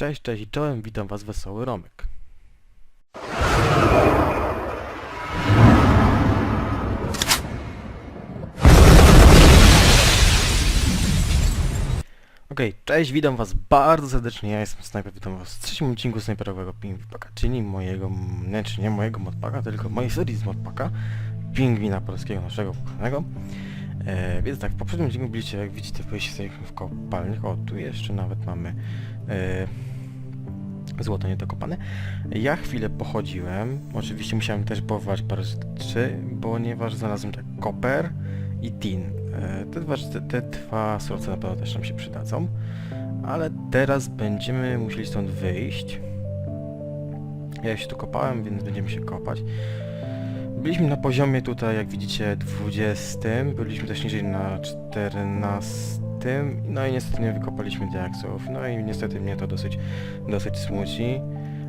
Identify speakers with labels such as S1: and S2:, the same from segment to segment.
S1: Cześć, cześć i czołem, witam was Wesoły Romek. Okej, cześć, witam was bardzo serdecznie, ja jestem Sniper, witam was w trzecim odcinku Sniperowego Pingwipaka, czyli mojego, nie, czy nie mojego modpaka, tylko mojej serii z modpaka, Pingwina polskiego naszego kochanego. E, więc tak, w poprzednim odcinku byliście, jak widzicie, sobie w kopalniach, o, tu jeszcze nawet mamy e, złoto niedokopane. Ja chwilę pochodziłem, oczywiście musiałem też powołać parę rzeczy, ponieważ znalazłem tak koper i tin. E, te, dwa, te, te dwa surowce na pewno też nam się przydadzą, ale teraz będziemy musieli stąd wyjść. Ja się tu kopałem, więc będziemy się kopać. Byliśmy na poziomie tutaj, jak widzicie, 20, byliśmy też niżej na 14, no i niestety nie wykopaliśmy diaksów, no i niestety mnie to dosyć, dosyć smuci,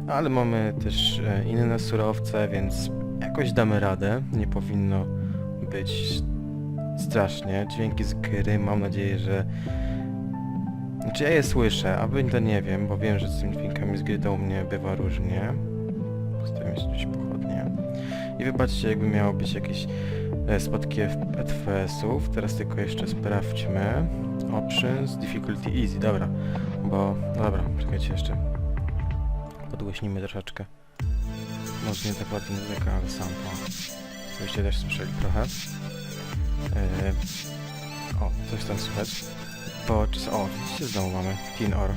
S1: ale mamy też e, inne surowce, więc jakoś damy radę, nie powinno być strasznie. Dźwięki z gry, mam nadzieję, że... Znaczy ja je słyszę, a to nie wiem, bo wiem, że z tymi dźwiękami z gry to u mnie bywa różnie. Postawię się gdzieś pochodnie. I wybaczcie, jakby miało być jakieś e, spadki FPS-ów. Teraz tylko jeszcze sprawdźmy. Options, difficulty easy, dobra. Bo, no dobra, czekajcie jeszcze. Podgłośnimy troszeczkę. Może nie tak ładnie muzyka, ale sam, o. Żebyście też słyszeli trochę. Yy, o, coś tam słychać. Bo. O, widzicie, znowu mamy Tin Or.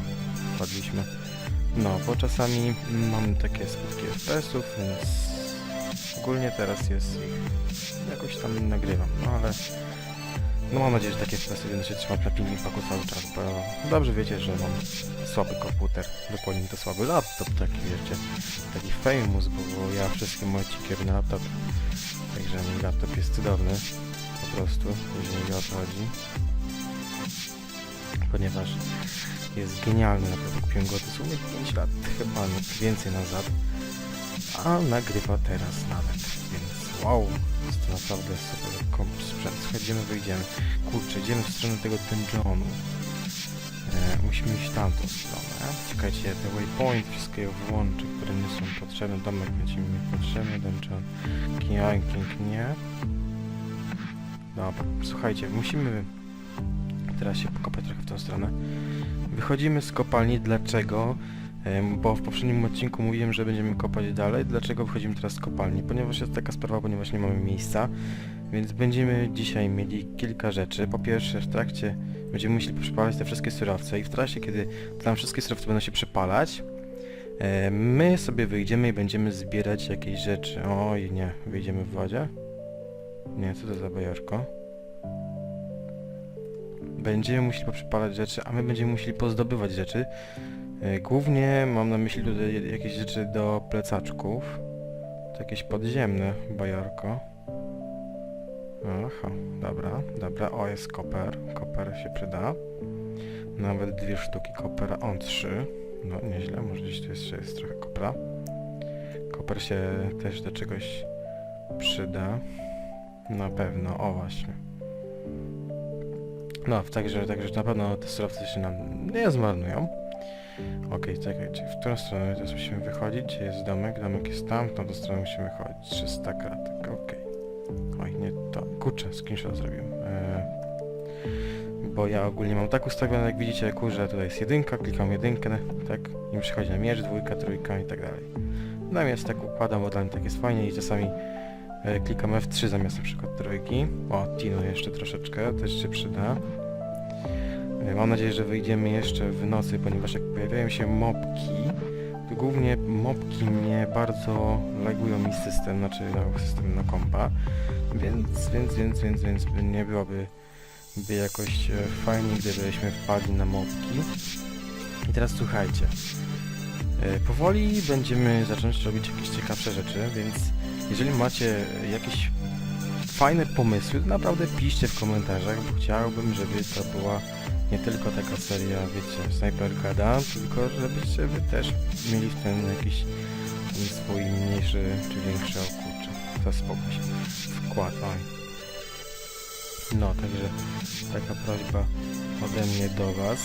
S1: Wpadliśmy. No, bo czasami mamy takie spadki FPS-ów, więc ogólnie teraz jest ich... jakoś tam nagrywam, no ale... No mam nadzieję, że takie FPS-y będą się trzymać na paku cały czas, bo dobrze wiecie, że mam słaby komputer, dokładnie to słaby laptop taki, wiecie, taki famous, bo, ja wszystkie moje cukiery na laptop, także mój laptop jest cudowny, po prostu, jeżeli o to chodzi. Ponieważ jest genialny, naprawdę kupiłem go dosłownie 5 lat, chyba więcej nazad, a nagrywa teraz nawet, więc wow, jest to naprawdę super komp sprzęt. Wyjdziemy. Kurczę, idziemy w stronę tego dungeonu. E, musimy iść tamtą stronę. Czekajcie, te waypoint wszystkiego wyłączę, które nie są potrzebne. Domek będzie mi potrzebny, dungeon. King nie. Dobra, słuchajcie, musimy teraz się pokopać trochę w tą stronę. Wychodzimy z kopalni. Dlaczego? Bo w poprzednim odcinku mówiłem, że będziemy kopać dalej. Dlaczego wychodzimy teraz z kopalni? Ponieważ jest taka sprawa, ponieważ nie mamy miejsca. Więc będziemy dzisiaj mieli kilka rzeczy. Po pierwsze, w trakcie będziemy musieli przepalać te wszystkie surowce i w trakcie, kiedy tam wszystkie surowce będą się przepalać, my sobie wyjdziemy i będziemy zbierać jakieś rzeczy. Oj, nie, wyjdziemy w wodzie? Nie, co to za bajorko? Będziemy musieli poprzepalać rzeczy, a my będziemy musieli pozdobywać rzeczy. E, Głównie mam na myśli tutaj jakieś rzeczy do plecaczków. To jakieś podziemne bajorko. Aha, dobra, dobra. O, jest koper. Koper się przyda. Nawet dwie sztuki kopera. On trzy. No, nieźle. Może gdzieś tu jeszcze jest trochę kopra. Koper się też do czegoś przyda. Na pewno. O, właśnie. No, także, także na pewno te surowce się nam nie zmarnują. Okej, czekaj, czyli w którą stronę teraz musimy wychodzić? Gdzie jest domek? Domek jest tam, w tamtą stronę musimy chodzić. 300 kratek, okej. Oj, nie to. Kurczę, screenshot zrobiłem. Eee, bo ja ogólnie mam tak ustawione, jak widzicie, kurze, tutaj jest jedynka, klikam jedynkę, tak, i przychodzi na miecz, dwójka, trójka i tak dalej. Natomiast tak układam, bo dla mnie tak jest fajnie i czasami e, klikam F3 zamiast na przykład trójki. O, Tino jeszcze troszeczkę, też się przyda. E, Mam nadzieję, że wyjdziemy jeszcze w nocy, ponieważ jak pojawiają się mopki, to głównie mopki mnie bardzo lagują mi system, znaczy no, system na kompa, więc, więc, więc, więc, więc nie byłoby by jakoś e, fajnie, gdybyśmy wpadli na mopki. I teraz słuchajcie, e, powoli będziemy zacząć robić jakieś ciekawsze rzeczy, więc jeżeli macie jakieś fajne pomysły, to naprawdę piszcie w komentarzach, bo chciałbym, żeby to była nie tylko taka seria, wiecie, Sniper Gada, tylko żebyście wy też mieli w tym jakiś ten swój mniejszy czy większy okurcze. To spoko się wkład, oj. No, także taka prośba ode mnie do was.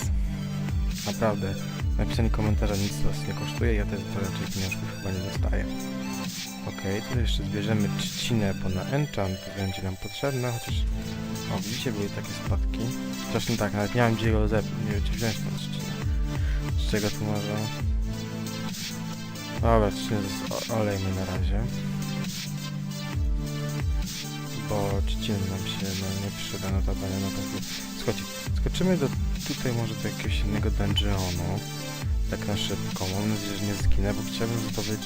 S1: Naprawdę, Napisanie komentarza nic nas nie kosztuje, ja też to raczej pieniążków chyba nie dostaję. Okej, tutaj jeszcze zbierzemy trzcinę, bo na enchant będzie nam potrzebna, chociaż... O, widzicie, były takie spadki. Zresztą tak, nawet nie mam gdzie go zep... nie wiem, gdzie wziąć tą trzcinę. Z czego tu może... Dobra, trzcinę olejmy na razie. Bo trzcina nam się no, nie przyda na tabelę, no to... Słuchajcie, skoczymy do tutaj może do jakiegoś innego dungeonu. Tak na szybko. Mam nadzieję, że nie zginę, bo chciałbym zdobyć,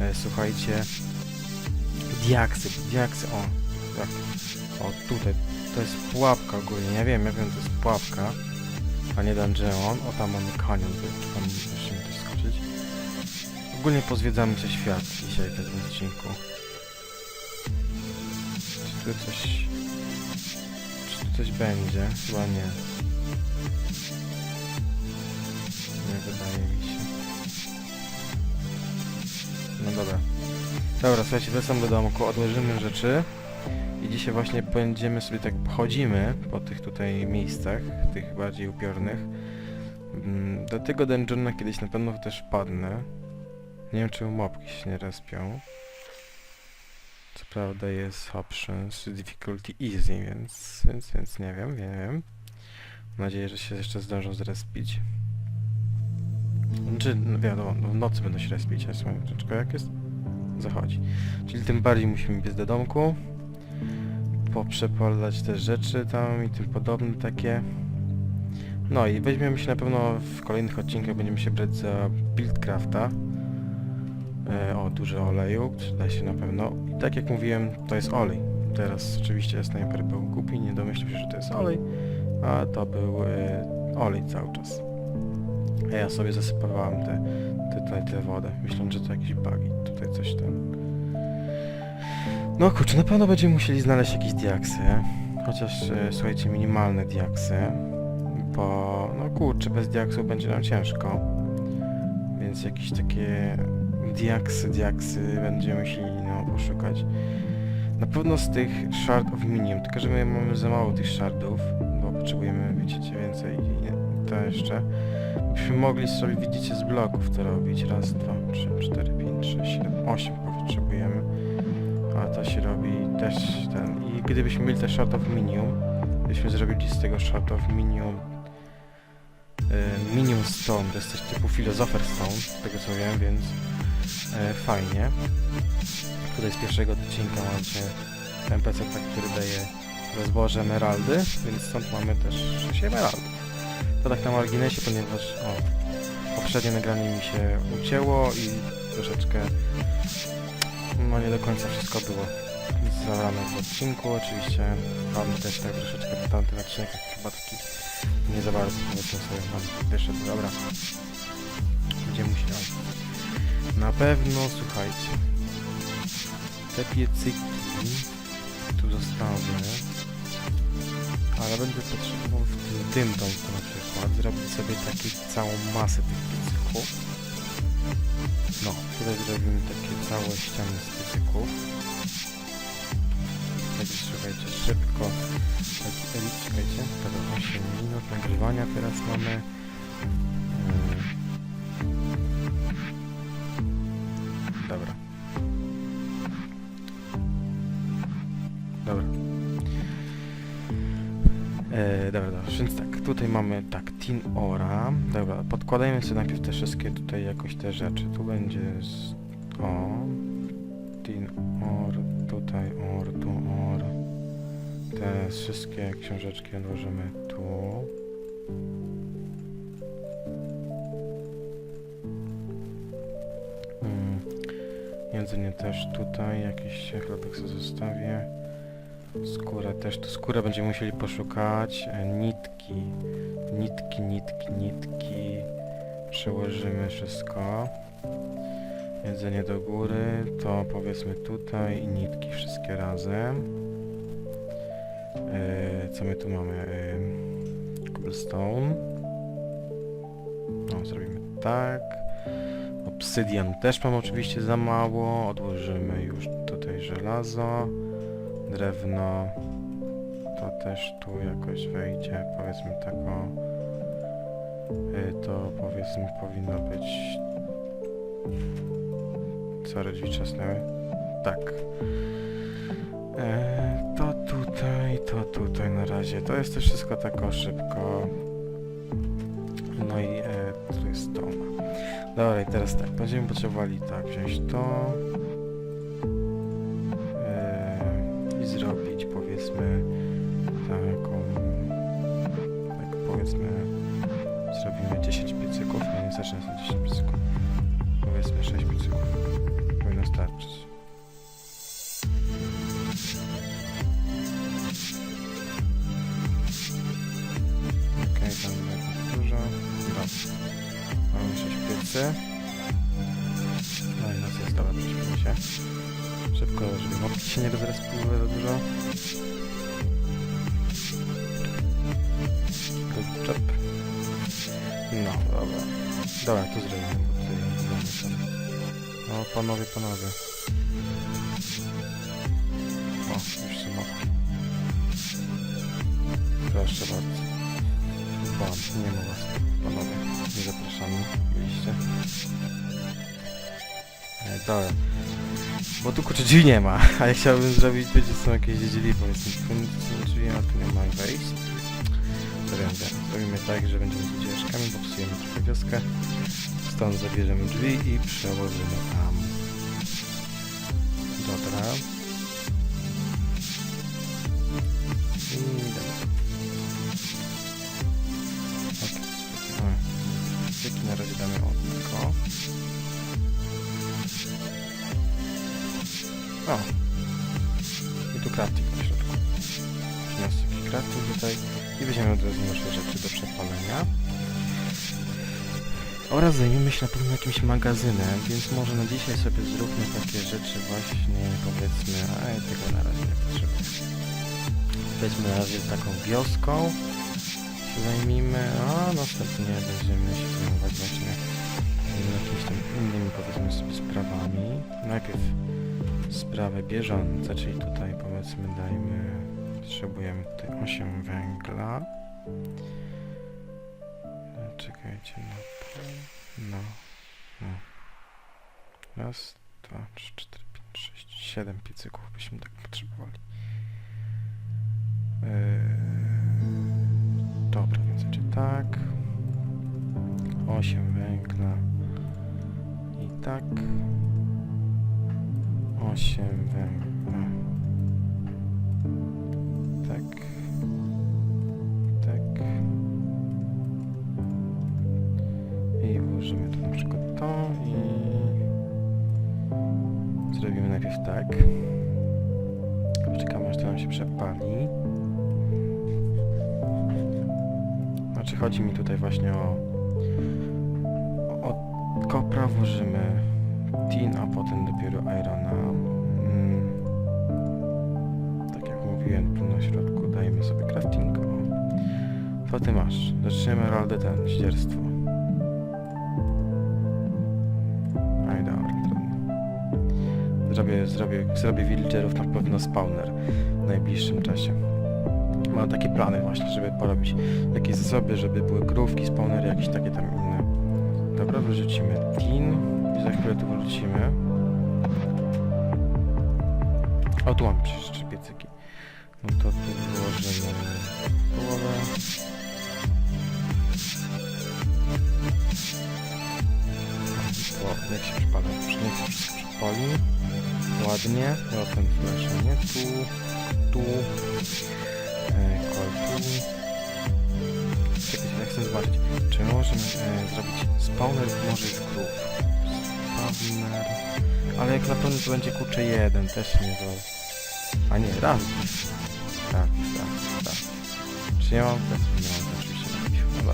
S1: e, słuchajcie, diaksy, diaksy, o, tak, o tutaj, to jest pułapka ogólnie, ja wiem, ja wiem, to jest pułapka, a nie dungeon, o tam mamy kanion, tam musimy też skoczyć. Ogólnie pozwiedzamy coś świat dzisiaj w tym odcinku. Czy tu coś, czy tu coś będzie? Chyba nie. Nie wydaje mi się. No dobra. Dobra, słuchajcie, wracam do domku, odłożymy rzeczy i dzisiaj właśnie będziemy sobie tak pochodzimy po tych tutaj miejscach, tych bardziej upiornych. Mm, Do tego dungeona kiedyś na pewno też wpadnę. Nie wiem, czy mopki się nie respią. Co prawda jest options difficulty easy, więc, więc, więc nie wiem, nie wiem. Mam nadzieję, że się jeszcze zdążą zrespić. Znaczy, no wiadomo, no w nocy będą się respić, a troszeczkę jak jest? Zachodzi. Czyli tym bardziej musimy biec do domku, poprzepalać te rzeczy tam i tym podobne takie. No i weźmiemy się na pewno w kolejnych odcinkach, będziemy się brać za Buildcrafta. E, o, dużo oleju, przyda się na pewno. I tak jak mówiłem, to jest olej. Teraz oczywiście Sniper był głupi, nie domyślił się, że to jest olej, a to był e, olej cały czas. A ja sobie zasypowałem te, te, tutaj tę wodę, myśląc, że to jakieś bugi, tutaj coś tam. No kurczę, na pewno będziemy musieli znaleźć jakieś diaksy, chociaż e, słuchajcie, minimalne diaksy, bo no kurczę, bez diaksów będzie nam ciężko, więc jakieś takie diaksy, diaksy będziemy musieli no, poszukać. Na pewno z tych shard of minium, tylko że my mamy za mało tych shardów, bo potrzebujemy, widzicie, więcej i to jeszcze. Byśmy mogli sobie, widzicie, z bloków to robić. Raz, dwa, trzy, cztery, pięć, sześć, siedem, osiem. A to się robi też ten. I gdybyśmy mieli te shard of minium, gdybyśmy zrobili z tego shard of minium y, Minium Stone, to jest coś typu Philosopher Stone, z tego co wiem, więc e, fajnie. Tutaj z pierwszego odcinka macie NPC, który daje za zboże emeraldy, więc stąd mamy też 6 emeraldów. To tak na marginesie, ponieważ o, poprzednie nagranie mi się ucięło i troszeczkę no nie do końca wszystko było zabrane w odcinku. Oczywiście mam też tak troszeczkę po tamtym odcinek chyba taki nie za bardzo powiedzmy sobie mam wyszedł, dobra. Gdzie musiał? Na pewno, słuchajcie, te piecyki tu zostawię, ale będę potrzebował w tym, tym domku na przykład zrobić sobie taką całą masę tych piecyków. No, tutaj zrobimy takie całe ściany z piecyków. Także słuchajcie, szybko. Elit, słuchajcie, to 8 minut nagrywania teraz mamy. Yy. Dobra. Dobra. E, dobra, dobra, więc tak, tutaj mamy tak, Tin Ora. Dobra, podkładajmy sobie najpierw te wszystkie tutaj jakoś te rzeczy. Tu będzie z... o Tin Or, tutaj Or, tu Or. Te wszystkie książeczki odłożymy tu. Mm. Jedzenie też tutaj, jakiś chlebek sobie zostawię. Skórę też, tu skórę będziemy musieli poszukać. E, Nitki, nitki, nitki, nitki. Przełożymy wszystko. Jedzenie do góry, to powiedzmy tutaj i nitki wszystkie razem. E, co my tu mamy? E, cobblestone. No, zrobimy tak. Obsydian też mam oczywiście za mało. Odłożymy już tutaj żelazo. Drewno. To też tu jakoś wejdzie. Powiedzmy tak o. y, to powiedzmy powinno być... Co drzwi trzasnęły? Tak. E, to tutaj, to tutaj na razie. To jest też wszystko tak o szybko. No i e, tu jest to. Dobra, teraz tak, będziemy potrzebowali tak, wziąć to piecyków, Dobra, tu zrobimy, bo tutaj tam. No, panowie, panowie. O, już są mopki. Proszę bardzo. Bam, nie ma was, panowie. Nie zapraszamy, byliście. E, dobra. Bo tu kurczę drzwi nie ma, a ja chciałbym zrobić, będzie są jakieś drzwi, powiedzmy, tu nie drzwi, a tu nie ma wejść. Wiem, wiem. Zrobimy tak, że będziemy z ucieczkami, popsujemy trochę wioskę. Stąd zabierzemy drzwi i przełożymy rzeczy do przepalenia. Oraz zajmiemy się na pewno jakimś magazynem, więc może na dzisiaj sobie zróbmy takie rzeczy właśnie, powiedzmy, a tego na razie nie potrzebuję. Powiedzmy na razie taką wioską się zajmijmy, a następnie będziemy się zajmować właśnie jakimiś tam innymi, powiedzmy sobie, sprawami. Najpierw sprawy bieżące, czyli tutaj powiedzmy dajmy, potrzebujemy tutaj 8 węgla. E, Czekajcie, no, no, no. Raz, dwa, trzy, cztery, pięć, sześć, siedem piecyków byśmy tak potrzebowali. Yy, dobra, więc będzie tak. 8 węgla. I tak. 8 węgla. Najpierw tak. Poczekamy aż to nam się przepali. Znaczy chodzi mi tutaj właśnie o o kopra włożymy tin, a potem dopiero irona. Mm. Tak jak mówiłem, tu na środku dajemy sobie crafting. O. Co ty masz? Zaczniemy Heraldę ten, ździerstwo. Zrobię, zrobię, zrobię villagerów na pewno spawner w najbliższym czasie. Mam takie plany właśnie, żeby porobić jakieś zasoby, żeby były krówki, spawnery, jakieś takie tam inne. Dobra, wyrzucimy tin i za chwilę tu wrócimy. O, tu mam przecież trzy piecyki. No to tu włożymy połowę. O, jak się przypala? Już wszystko przypali. Ładnie. Ja ten flash, nie? Tu, tu. E, tu. Czekajcie, ja chcę zobaczyć, czy możemy e, zrobić spawner może z krów. Spawner... Ale jak na pewno to będzie kurczę jeden, też nie zrobi. A nie, raz. Tak, tak, tak. Czy nie mam ten? Nie mam oczywiście. No.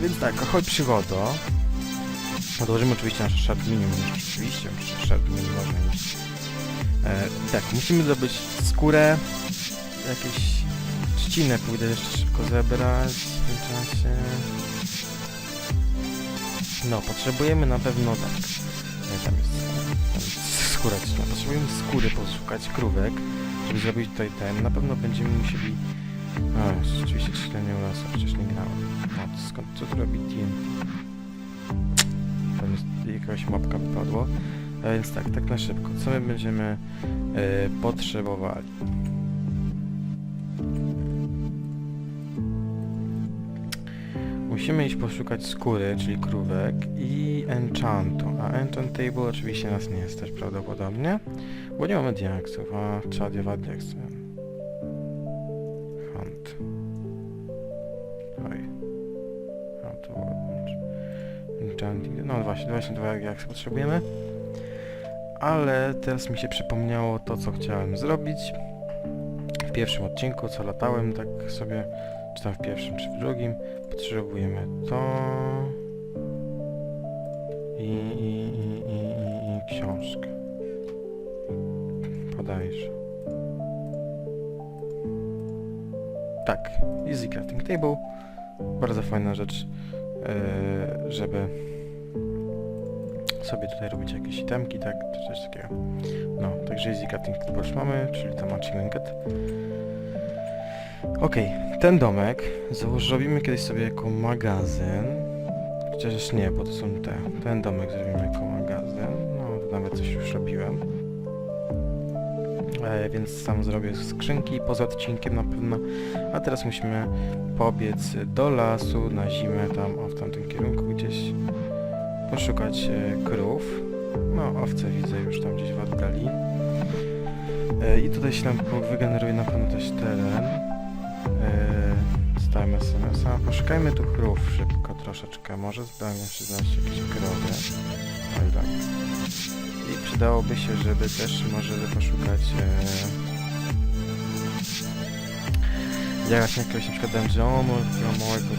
S1: Więc tak, chodź przygodo. Odłożymy oczywiście nasze shard minimum, oczywiście, shard minimum można mieć. E, tak, musimy zdobyć skórę, jakieś trzcinę pójdę jeszcze szybko zebrać w tym czasie. No, potrzebujemy na pewno tak. Nie, tam jest, skóra trzcina. Potrzebujemy skóry, poszukać krówek, żeby zrobić tutaj ten. Na pewno będziemy musieli A, rzeczywiście czytanie lasu, przecież nie grałem. To skąd, co tu robi TNT? Jakaś mapka wypadła. A więc tak, tak na szybko. Co my będziemy e, potrzebowali? Musimy iść poszukać skóry, czyli krówek i enchantu. A enchant table oczywiście nas nie jest też prawdopodobnie, bo nie mamy diaksów, a trzeba dwa diaksy. Enchanting. No właśnie, właśnie dwa diaksy potrzebujemy. Ale teraz mi się przypomniało to, co chciałem zrobić. W pierwszym odcinku, co latałem, tak sobie, czy tam w pierwszym, czy w drugim, potrzebujemy to i, i, i, i, i, i książkę. Podajesz. Tak, Easy Crafting Table. Bardzo fajna rzecz, yy, żeby sobie tutaj robić jakieś itemki, tak, czy coś takiego. No, także Easy Table już mamy, czyli tam achievementet. Okej, ten domek założ, robimy kiedyś sobie jako magazyn. Chociaż nie, bo to są te. Ten domek zrobimy jako magazyn. No, to nawet coś już robiłem. E, więc sam zrobię skrzynki poza odcinkiem na pewno. A teraz musimy pobiec do lasu na zimę tam, o w tamtym kierunku gdzieś. Poszukać e, krów. No, owce widzę już tam gdzieś w oddali. E, I tutaj się nam wygeneruje na pewno też teren. Yy, Stałem SMS-a. Poszukajmy tu krów szybko troszeczkę. Może zdalnie znaleźć jakieś krowy. Oj tak. I przydałoby się, żeby też może poszukać e, jakaś jakiegoś na przykład dungeonu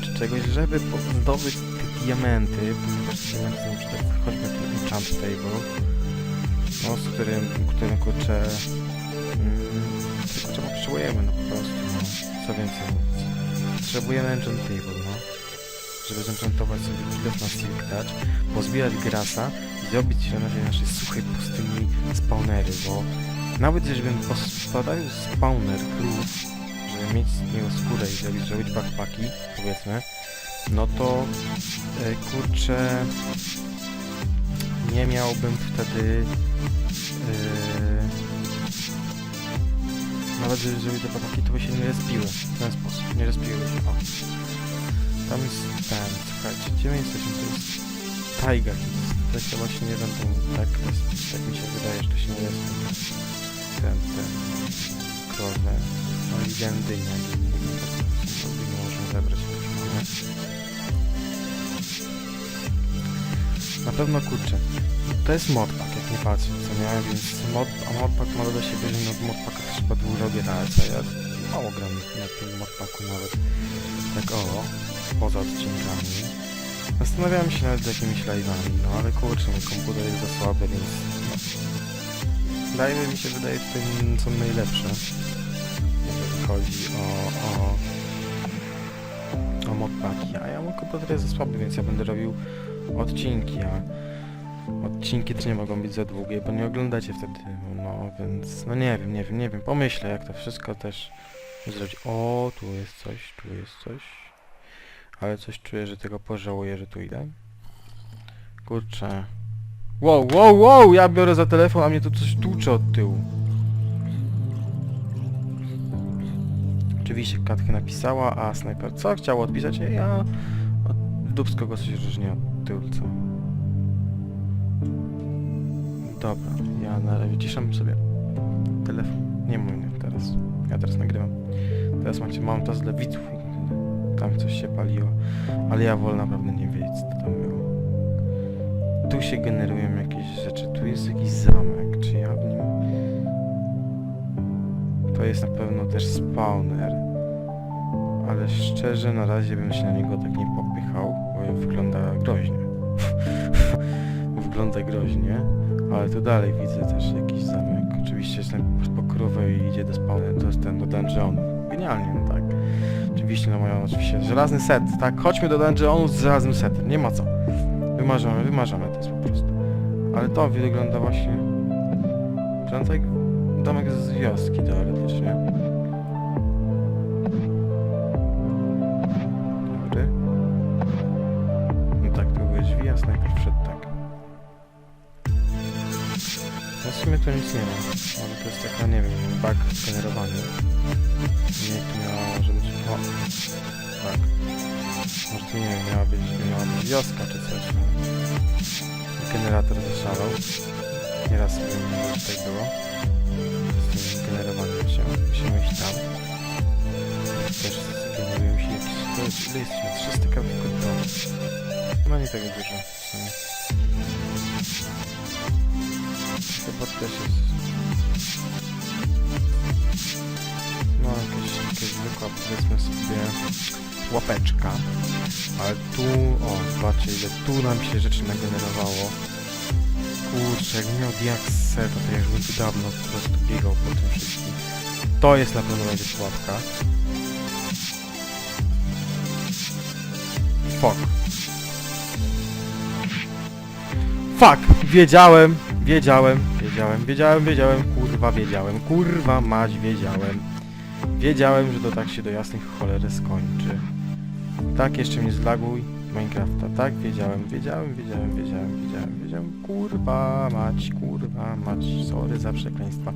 S1: czy czegoś, żeby zdobyć diamenty, te diamenty są na przykład choćby ten enchant table, no, z którym, którym kurczę mm, czego potrzebujemy, no po prostu, no. Co więcej mówić. Potrzebujemy enchant table, no. Żeby zenchantować sobie kilof na silk touch, pozbierać grasa i zrobić na naszej suchej pustyni spawnery, bo nawet żebym postawił spawner żeby mieć z niego skórę i zrobić, zrobić backpacki, powiedzmy, no to e, kurczę nie miałbym wtedy e, nawet żeby te backpacki, to by się nie respiły w ten sposób, nie respiły się, o. Tam jest ten, słuchajcie, gdzie my jesteśmy? To jest tajga, to się właśnie nie będą tak respić, tak mi się wydaje, że to się nie respią. Ten, ten, krowę, no i gędynia, nie możemy zebrać nie? Na pewno kurczę. To jest modpack, jak nie patrzę, co nie? Więc mod, a modpack ma do siebie, że no modpacka też dużo grać, a ja mało gram na tym modpacku nawet. Tak o, poza odcinkami. Zastanawiałem się nawet z jakimiś live'ami, no ale kurczę, mój komputer jest za słaby, więc... No, live'y mi się wydaje tutaj są najlepsze. Jeżeli chodzi o... o o modpaki, a ja mój komputer jest za słaby, więc ja będę robił odcinki, a odcinki też nie mogą być za długie, bo nie oglądacie wtedy, no więc, no nie wiem, nie wiem, nie wiem, pomyślę jak to wszystko też zrobić. O, tu jest coś, tu jest coś, ale coś czuję, że tego pożałuję, że tu idę. Kurczę. Wow, wow, wow, ja biorę za telefon, a mnie tu coś tłucze od tyłu. Oczywiście Katkę napisała, a snajper co chciał odpisać? Ja dubsko go coś różni od tyłca. Dobra, ja na razie wyciszam sobie telefon. Nie mój teraz. Ja teraz nagrywam. Teraz macie, mam to dla widzów. Tam coś się paliło. Ale ja wolę naprawdę nie wiedzieć, co tam było. Tu się generują jakieś rzeczy. Tu jest jakiś zamek. Czy ja w nim... To jest na pewno też spawner. Szczerze na razie bym się na niego tak nie popychał, bo wygląda groźnie. wygląda groźnie, ale tu dalej widzę też jakiś zamek. Oczywiście jest ten po i idzie do to jest ten do dungeonu. Genialnie, no tak. Oczywiście no mają oczywiście żelazny set, tak? Chodźmy do dungeonu z żelaznym setem, nie ma co. Wymarzamy, wymarzamy to jest po prostu. Ale to wygląda właśnie... Wygląda jak domek z wioski teoretycznie. Sumie to nic nie ma. Może to jest taka, nie wiem, bug generowany. Nie, tu miała, że być... O! Tak. Może tu nie wiem, miała być, miała być wioska czy coś. No. Generator zaszalał. Nieraz wiem, że tak było. Z tym generowaniem się. Musimy iść tam. Też generują się jakieś... To jest, ile jesteśmy? 300 kawałków. No nie tak dużo. Chyba też jest... No jakaś, jakaś zwykła powiedzmy sobie łapeczka. Ale tu, o zobaczcie ile tu nam się rzeczy nagenerowało. Kurczę, jakbym miał diaksę, to, to ja już bym dawno po prostu biegał po tym wszystkim. To jest na pewno będzie pułapka. Fuck. Fuck! Wiedziałem, wiedziałem, wiedziałem, wiedziałem, wiedziałem, kurwa wiedziałem, kurwa mać wiedziałem. Wiedziałem, że to tak się do jasnych cholery skończy. Tak, jeszcze mnie zlaguj Minecrafta, tak, wiedziałem, wiedziałem, wiedziałem, wiedziałem, wiedziałem, wiedziałem, kurwa mać, kurwa mać, sorry za przekleństwa.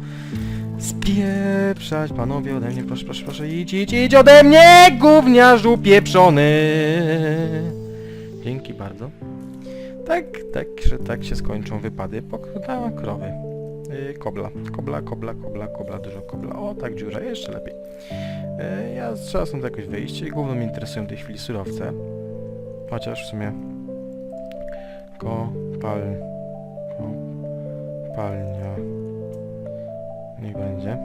S1: Spieprzać, panowie, ode mnie, proszę, proszę, proszę, idź, idź, idź ode mnie, gówniarzu pieprzony! Dzięki bardzo. Tak, tak, że tak się skończą wypady na krowy. Yy, kobla, kobla, kobla, kobla, kobla, dużo kobla. O, tak, dziurza, jeszcze lepiej. Yy, ja trzeba stąd jakoś wyjść. Głównie mnie interesują w tej chwili surowce. Chociaż w sumie... Kopal... Kopalnia... Niech będzie.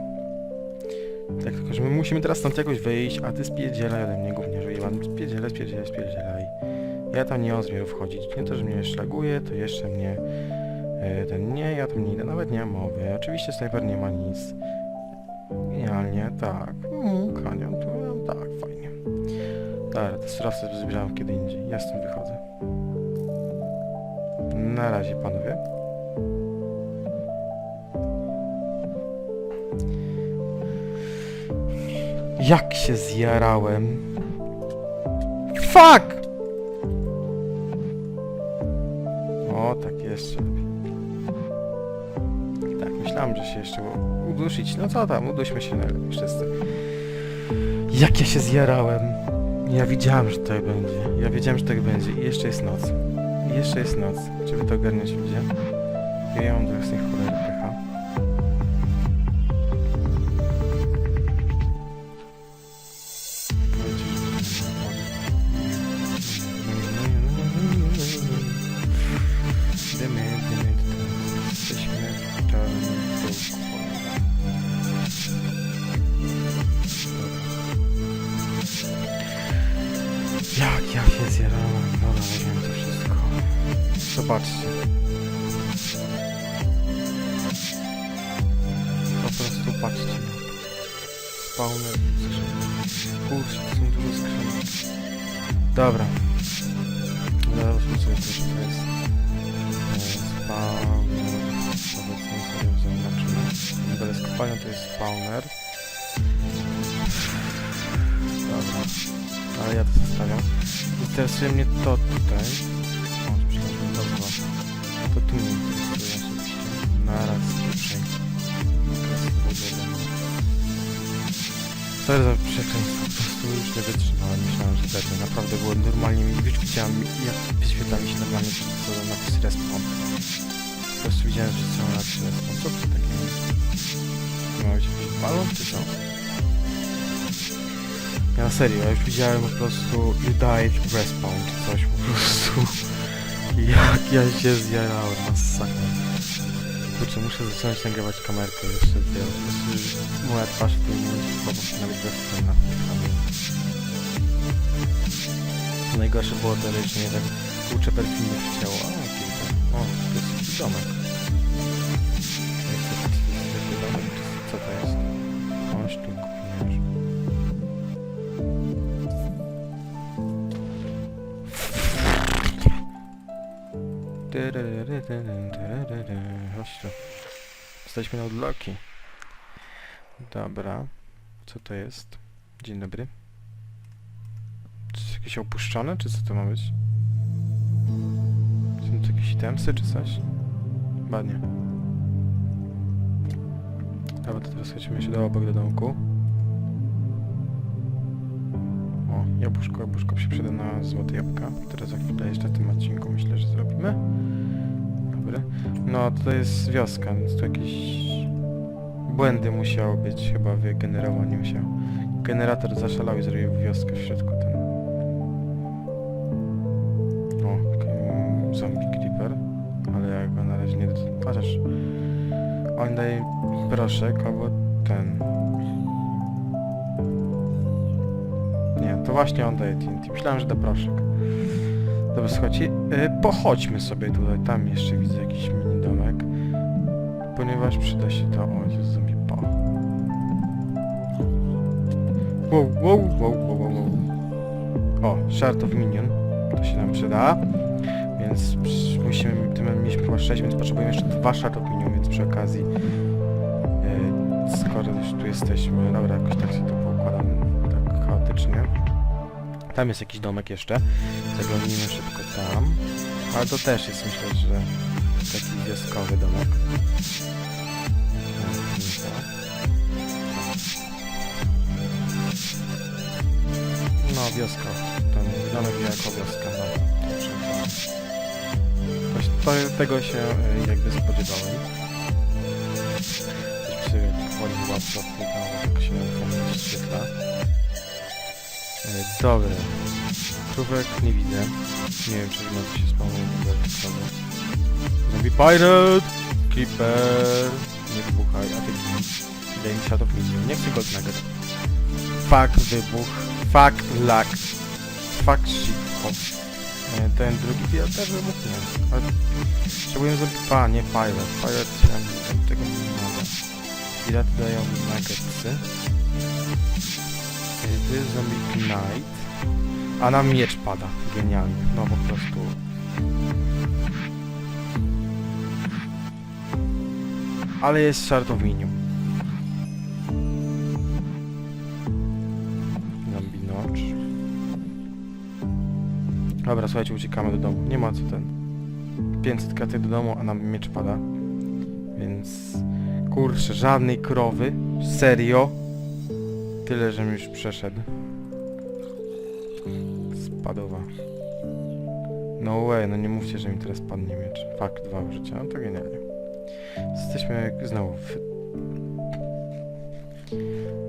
S1: Tak, tylko że my musimy teraz stąd jakoś wyjść, a ty spierdzielaj ode mnie gówniarzu. Ja mam spierdzielaj, spierdzielaj, spierdzielaj. Ja tam nie mam zamiaru wchodzić. Nie to, że mnie szlaguje, to jeszcze mnie... e, ten nie, ja tam nie idę, nawet nie mowy. Oczywiście snajper nie ma nic. Genialnie, tak. Mm, kanion, tu mam, tak, fajnie. Dobra, te surowce zbieram kiedy indziej. Ja stąd wychodzę. Na razie, panowie. Jak się zjarałem. Fuck! O, tak jeszcze że się jeszcze udusić. No co tam, uduśmy się najlepiej wszyscy. Jak ja się zjarałem. Ja widziałem, że tak będzie. Ja wiedziałem, że tak będzie. I jeszcze jest noc. I jeszcze jest noc. Czy wy to ogarniacie ludzie? Ja mam do cholery Interesuje mnie to tutaj. O, przepraszam, was. To tu mnie interesuje osobiście. Naraz, tutaj. Sorry za przekleństwo, po prostu już nie wytrzymałem, myślałem, że będę. Naprawdę było normalnie, już widziałem jak wyświetla mi się normalnie przed sobą napis respawn. Po prostu widziałem, że są napis respawn. Co to takiego? Ma być jakiś balon czy co? Ja na serio, ja już widziałem po prostu you died respawn czy coś po prostu. Jak ja się zjarałem, masakra. Kurczę, muszę zacząć nagrywać kamerkę jeszcze, ja po prostu moja twarz w tym momencie po prostu nawet bezcenna. Najgorsze było to, że nie tak kurczę perfidnie przycięło. A, okej, tak. O, to jest domek. Chodź. Jesteśmy na odloki. Dobra. Co to jest? Dzień dobry. Czy jest jakieś opuszczone, czy co to ma być? itemsy czy coś? Chyba nie. Dobra, to teraz chodźmy się do obok do domku. Jabłuszko, jabłuszko się przyda na złote jabłka. Teraz za chwilę jeszcze w tym odcinku myślę, że zrobimy. Dobry. No, to jest wioska, więc tu jakieś błędy musiały być chyba w generowaniu się. Generator zaszalał i zrobił wioskę w środku ten. O, k- zombie creeper. Ale ja go na razie nie... Chociaż... On daje proszek albo ten... To właśnie on daje TNT. Myślałem, że da proszek. Dobra, słuchajcie, y, pochodźmy sobie tutaj. Tam jeszcze widzę jakiś mini domek. Ponieważ przyda się to... O, jest zombie pa. Wow, wow, wow, wow, wow, wow. O, Shard of Minion. To się nam przyda. Więc musimy, tym mieliśmy chyba 6, więc potrzebujemy jeszcze dwa Shard of Minion, więc przy okazji yy, skoro już tu jesteśmy, dobra, jakoś tak się to poukładam, tak chaotycznie. Tam jest jakiś domek jeszcze. Zaglądnijmy szybko tam. Ale to też jest myślę, że taki wioskowy domek. No, wioska. Ten domek jako wioska, no. To, tego się e, jakby spodziewałem. Coś sobie powoli łatwo odklikał, tak się wyświetla. Dobra. Krówek nie widzę. Nie wiem, czy w nocy się krowy. Zombie Pirate! Creeper! Nie wybuchaj, a ty. Daj mi Shadow Medium. Nie chcę Gold Nugget. Fuck wybuch. Fuck luck. Fuck shit. O. E, Ten drugi pirat też wybuch nie. Ale potrzebuję. Pa, nie Pirate. Pirate tego nie nada. Piraty dają nuggetsy. Jest zombie Knight. A nam miecz pada. Genialnie. No po prostu. Ale jest Minium. Zombie Notch. Dobra, słuchajcie, uciekamy do domu. Nie ma co ten. 500 kratek do domu, a nam miecz pada. Więc... Kurczę, żadnej krowy. Serio? Tyle, żem już przeszedł. Spadowa. No way, no nie mówcie, że mi teraz padnie miecz. Fakt, dwa użycia, no to genialnie. Jesteśmy znowu w...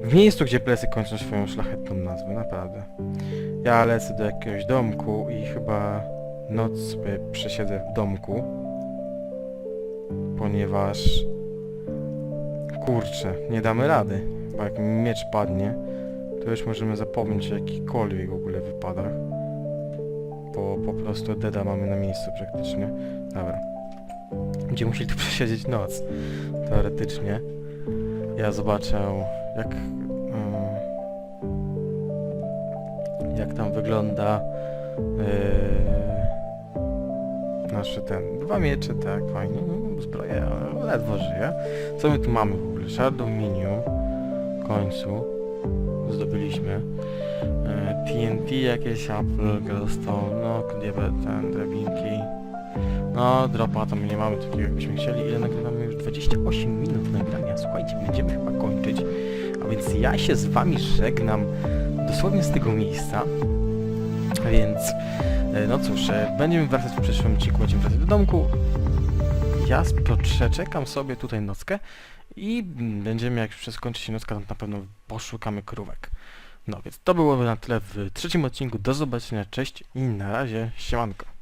S1: W miejscu, gdzie plesy kończą swoją szlachetną nazwę, naprawdę. Ja lecę do jakiegoś domku i chyba noc sobie przesiedzę w domku. Ponieważ... Kurczę, nie damy rady. Bo jak mi miecz padnie, to już możemy zapomnieć o jakichkolwiek w ogóle wypadach. Bo po prostu deda mamy na miejscu praktycznie. Dobra. Będziemy musieli tu przesiedzieć noc. Teoretycznie. Ja zobaczę jak... mm, jak tam wygląda yy, nasze ten... Dwa miecze, tak, fajnie. No, zbroję, ledwo żyje. Co my tu mamy w ogóle? Shard Minium. Końcu. Zdobyliśmy. E, TNT jakieś, Apple, Glowstone, no, gdzie ten, drabinki. No, dropa to my nie mamy takiego jakbyśmy chcieli. Ile nagrywamy? Już 28 minut nagrania. Słuchajcie, będziemy chyba kończyć. A więc ja się z wami żegnam dosłownie z tego miejsca. Więc, e, no cóż, e, będziemy wracać w przyszłym odcinku, będziemy wracać do domku. Ja przeczekam sobie tutaj nockę i będziemy, jak już skończy się nocka, na pewno poszukamy krówek. No więc to byłoby na tyle w trzecim odcinku. Do zobaczenia, cześć i na razie, siemanko.